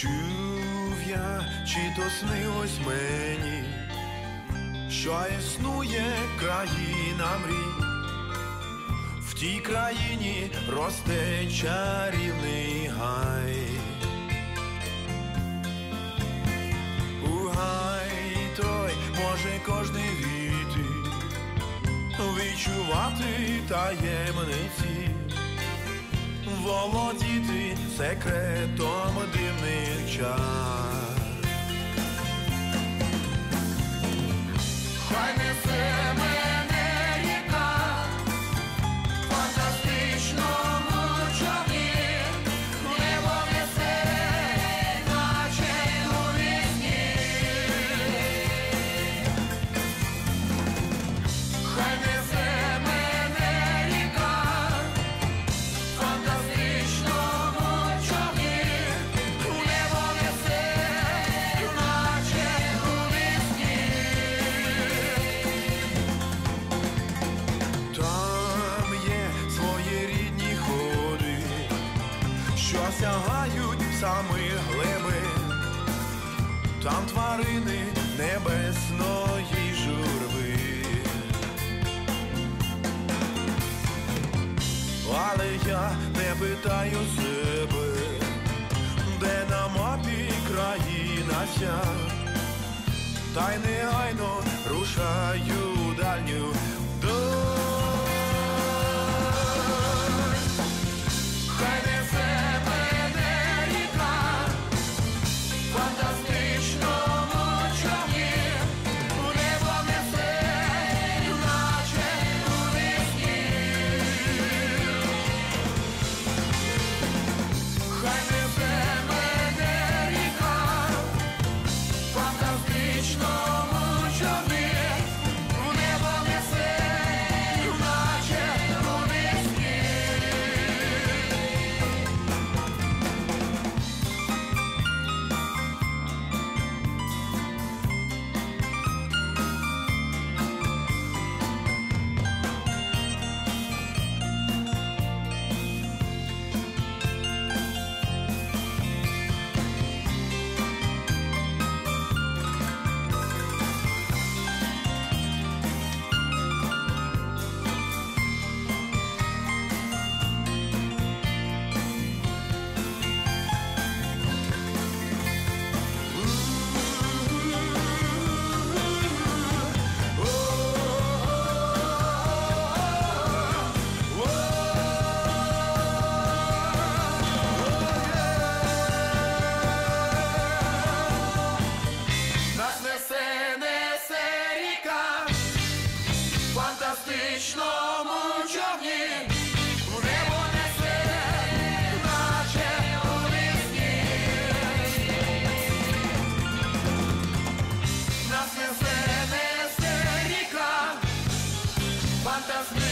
чув я, чи то снилось мені, що існує країна мрій, в тій країні росте чарівний гай. У гай той може кожний війти, відчувати таємниці володіти секретом сягають самі глиби, там тварини небесної журби. Але я не питаю себе, де на мапі країна ця, та й негайно рушаю дальню несе, несе ріка, фантастичному човні, у небо несе, наче у вісні. Нас несе, несе ріка, фантастичному човні.